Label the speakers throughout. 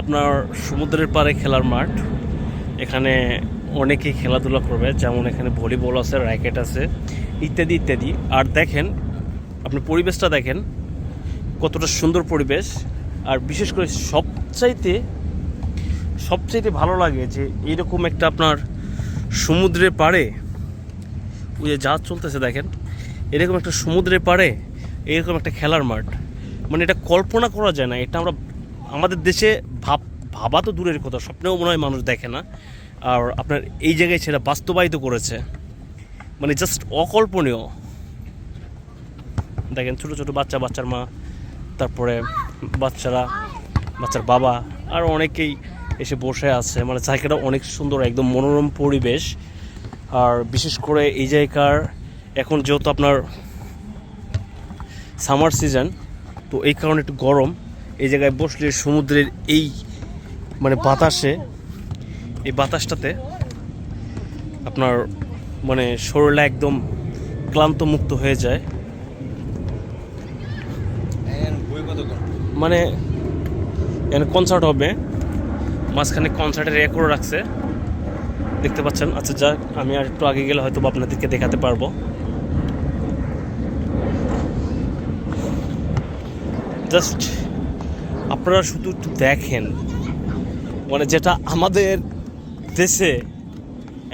Speaker 1: আপনার সমুদ্রের পাড়ে খেলার মাঠ। এখানে অনেকেই খেলাধুলা করবে, যেমন এখানে ভলিবল আছে, র্যাকেট আছে, ইত্যাদি ইত্যাদি। আর দেখেন আপনি পরিবেশটা দেখেন, কতটা সুন্দর পরিবেশ। আর বিশেষ করে সবচাইতে সবচাইতে ভালো লাগে যে এইরকম একটা আপনার সমুদ্রের পাড়ে, ওই যে জাহাজ চলতেছে দেখেন, এরকম একটা সমুদ্রের পাড়ে, এরকম একটা খেলার মাঠ। মানে এটা কল্পনা করা যায় না, এটা আমরা আমাদের দেশে ভাব, ভাবা তো দূরের কথা, স্বপ্নেও মনে হয় মানুষ দেখে না। আর আপনার এই জায়গায় সেটা বাস্তবায়িত করেছে। মানে জাস্ট অকল্পনীয়। দেখেন ছোটো ছোটো বাচ্চা, বাচ্চার মা, তারপরে বাচ্চারা, বাচ্চার বাবা, আর অনেকেই এসে বসে আছে। মানে জায়গাটা অনেক সুন্দর, একদম মনোরম পরিবেশ। আর বিশেষ করে এই জায়গার এখন যেহেতু আপনার সামার সিজন তো এই কারণে একটু গরম। এই জায়গায় বসলে সমুদ্রের এই মানে বাতাসে, এই বাতাসটাতে আপনার মানে শরীরটা একদম ক্লান্ত মুক্ত হয়ে যায়। মানে এখানে কনসার্ট হবে। মাঝখানে কনসার্টের রেকর্ড রাখছে দেখতে পাচ্ছেন? আচ্ছা যাক, আমি আর একটু আগে গেলে হয়তো আপনাদেরকে দেখাতে পারব। জাস্ট আপনারা শুধু একটু দেখেন। মানে যেটা আমাদের দেশে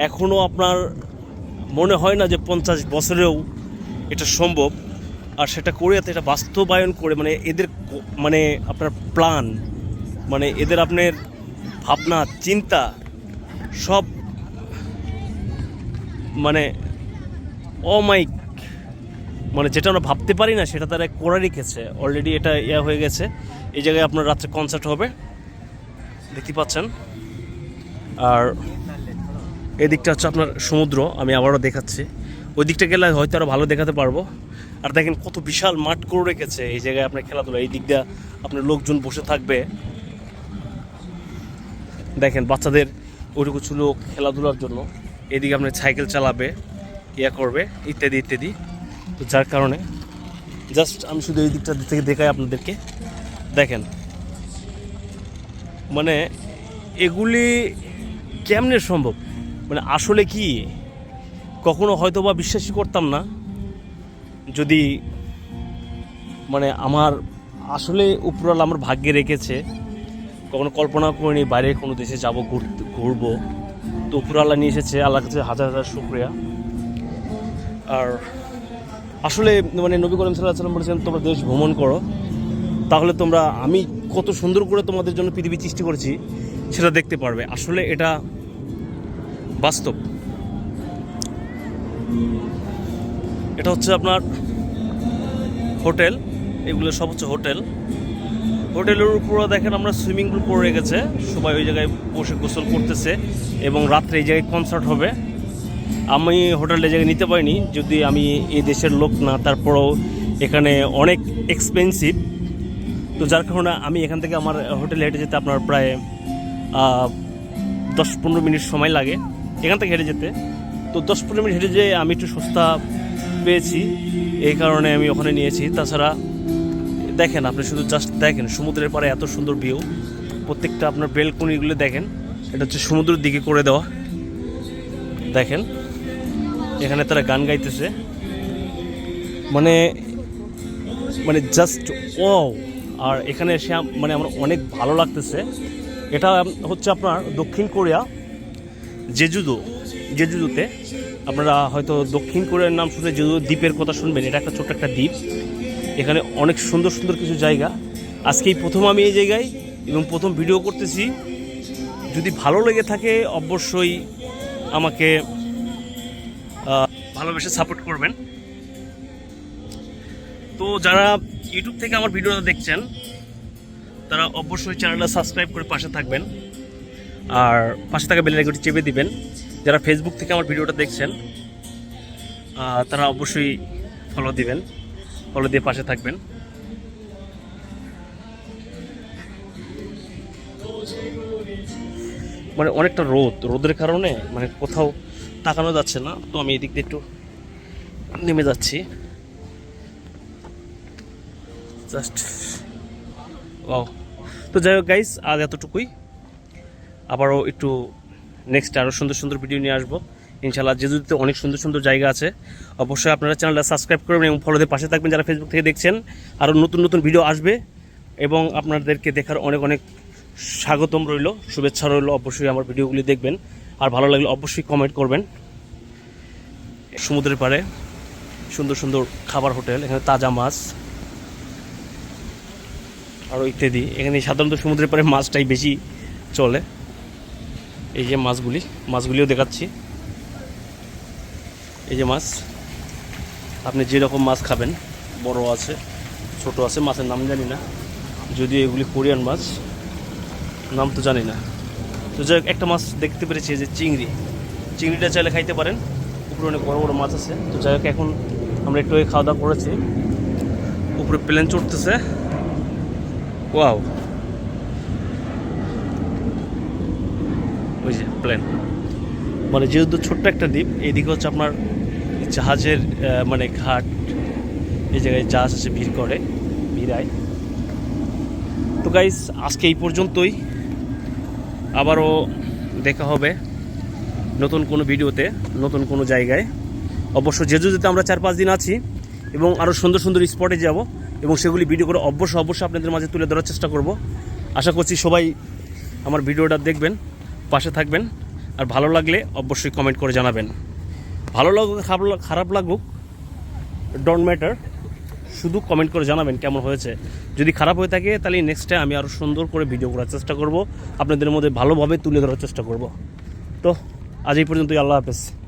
Speaker 1: এখনও আপনার মনে হয় না যে পঞ্চাশ বছরেও এটা সম্ভব। আর সেটা কোরিয়াতে এটা বাস্তবায়ন করে মানে এদের মানে আপনার প্ল্যান মানে এদের আপনার ভাবনা, চিন্তা সব মানে অমাইক মানে যেটা আমরা ভাবতে পারি না, সেটা তারা করে রেখেছে। অলরেডি এটা ইয়া হয়ে গেছে। এই জায়গায় আপনার রাত্রে কনসার্ট হবে। দেখতে পাচ্ছেন। আর এই দিকটা হচ্ছে আপনার সমুদ্র। আমি আবারও দেখাচ্ছি। ওই দিকটা গেলে হয়তো আরও ভালো দেখাতে পারব। আর দেখেন কত বিশাল মাঠ করে রেখেছে। এই জায়গায় আপনার খেলাধুলা, এই দিকটা আপনার লোকজন বসে থাকবে। দেখেন, বাচ্চাদের ওইটুকু ছিল খেলাধুলার জন্য। এদিকে আপনার সাইকেল চালাবে, ইয়া করবে, ইত্যাদি ইত্যাদি। তো যার কারণে জাস্ট আমি শুধু এই দিকটা থেকে দেখাই আপনাদেরকে। দেখেন মানে এগুলি কেমনে সম্ভব? মানে আসলে কি? কখনো হয়তো বা বিশ্বাসই করতাম না। যদি মানে আমার আসলে উপরাল আমার ভাগ্যে রেখেছে, কখনো কল্পনা করিনি বাইরে কোনো দেশে যাব ঘুরবো। তো উপরাল্লা নিয়ে এসেছে, আল্লাহর কাছে হাজার হাজার শুক্রিয়া। আর আসলে মানে নবী করিম সাল্লাহ সাল্লাম বলেছেন, তোমরা দেশ ভ্রমণ করো। তাহলে তোমরা, আমি কত সুন্দর করে তোমাদের জন্য পৃথিবী সৃষ্টি করেছি, সেটা দেখতে পারবে। আসলে এটা বাস্তব। এটা হচ্ছে আপনার হোটেল, এগুলো সব হচ্ছে হোটেল। হোটেলের উপরে দেখেন আমরা সুইমিং পুল করে রেখেছে সবাই ওই জায়গায় বসে গোসল করতেছে এবং রাত্রে এই জায়গায় কনসার্ট হবে। আমি হোটেলটা জায়গায় নিতে পারিনি, যদি আমি এই দেশের লোক না, তারপরেও এখানে অনেক এক্সপেন্সিভ তো যার কারণে আমি এখান থেকে আমার হোটেলে হেঁটে যেতে আপনার প্রায় দশ পনেরো মিনিট সময় লাগে এখান থেকে হেঁটে যেতে। তো দশ পনেরো মিনিট হেঁটে যেয়ে আমি একটু সস্তা পেয়েছি, এই কারণে আমি ওখানে নিয়েছি। তাছাড়া দেখেন, আপনি শুধু জাস্ট দেখেন, সমুদ্রের পাড়ে এত সুন্দর ভিউ প্রত্যেকটা আপনার বেলকনিগুলো দেখেন, এটা হচ্ছে সমুদ্রের দিকে করে দেওয়া। দেখেন। এখানে তারা গান গাইতেছে। মানে মানে জাস্ট ও আর এখানে এসে মানে আমার অনেক ভালো লাগতেছে। এটা হচ্ছে আপনার দক্ষিণ কোরিয়া, জেজুদো। জেজুদোতে আপনারা হয়তো দক্ষিণ কোরিয়ার নাম শুনে জেজুদো দ্বীপের কথা শুনবেন। এটা একটা ছোট্ট একটা দ্বীপ। এখানে অনেক সুন্দর সুন্দর কিছু জায়গা। আজকেই প্রথম আমি এই জায়গায় এবং প্রথম ভিডিও করতেছি। যদি ভালো লেগে থাকে, অবশ্যই আমাকে ভালোবেসে সাপোর্ট করবেন। তো যারা ইউটিউব থেকে আমার ভিডিওটা দেখছেন, তারা অবশ্যই চ্যানেলটা সাবস্ক্রাইব করে পাশে থাকবেন। আর পাশে থাকা বেল আইকনটি চেপে দিবেন। যারা ফেসবুক থেকে আমার ভিডিওটা দেখছেন তারা অবশ্যই ফলো দিবেন। ফলো দিয়ে পাশে থাকবেন। মানে অনেকটা রোদ। রোদের কারণে মানে কোথাও তাকানো যাচ্ছে না, তো আমি এদিক দিয়ে একটু নেমে যাচ্ছি। জাস্ট ও তো যাই হোক গাইস আজ এতটুকুই। আবারও একটু নেক্সট আরও সুন্দর সুন্দর ভিডিও নিয়ে আসব। ইনশাল্লাহ যেহেতু অনেক সুন্দর সুন্দর জায়গা আছে, অবশ্যই আপনারা চ্যানেলটা সাবস্ক্রাইব করবেন এবং ফলোদের পাশে থাকবেন যারা ফেসবুক থেকে দেখছেন। আরও নতুন নতুন ভিডিও আসবে এবং আপনাদেরকে দেখার অনেক অনেক স্বাগতম রইল, শুভেচ্ছা রইল, অবশ্যই আমার ভিডিওগুলি দেখবেন। আর ভালো লাগলে অবশ্যই কমেন্ট করবেন। সমুদ্রের পাড়ে সুন্দর সুন্দর খাবার হোটেল, এখানে তাজা মাছ আরও ইত্যাদি। এখানে সাধারণত সমুদ্রের পাড়ে মাছটাই বেশি চলে। এই যে মাছগুলি, মাছগুলিও দেখাচ্ছি। এই যে মাছ, আপনি যেরকম মাছ খাবেন, বড় আছে, ছোট আছে, মাছের নাম জানি না। যদিও এগুলি কোরিয়ান মাছ, নাম তো জানি না। তো যাই একটা মাছ দেখতে পেরেছি যে চিংড়ি। চিংড়িটা চাইলে খাইতে পারেন, উপরে অনেক বড় বড় মাছ আছে। তো যাই হোক, এখন আমরা একটু খাওয়া দাওয়া করেছি। উপরে প্লেন চড়তেছে। ওয়াও। ওই যে প্লেন। মানে যেহেতু ছোট্ট একটা দ্বীপ, এইদিকে হচ্ছে আপনার জাহাজের মানে ঘাট, এই জায়গায় জাহাজ আছে ভিড় করে, ভিড়ায়। তো গাইস আজকে এই পর্যন্তই। আবারও দেখা হবে নতুন কোনো ভিডিওতে, নতুন কোনো জায়গায়। অবশ্য যেতে আমরা চার পাঁচ দিন আছি এবং আরও সুন্দর সুন্দর স্পটে যাব এবং সেগুলি ভিডিও করে অবশ্যই অবশ্যই আপনাদের মাঝে তুলে ধরার চেষ্টা করব। আশা করছি সবাই আমার ভিডিওটা দেখবেন, পাশে থাকবেন, আর ভালো লাগলে অবশ্যই কমেন্ট করে জানাবেন। ভালো লাগুক, খারাপ লাগ- খারাপ লাগুক ডোন্ট ম্যাটার শুধু কমেন্ট করে জানাবেন কেমন হয়েছে। যদি খারাপ হয়ে থাকে, তাহলে নেক্সট টাইম আমি আরও সুন্দর করে ভিডিও করার চেষ্টা করব। আপনাদের মধ্যে ভালোভাবে তুলে ধরার চেষ্টা করব। তো, আজ এই পর্যন্তই, আল্লাহ হাফেজ।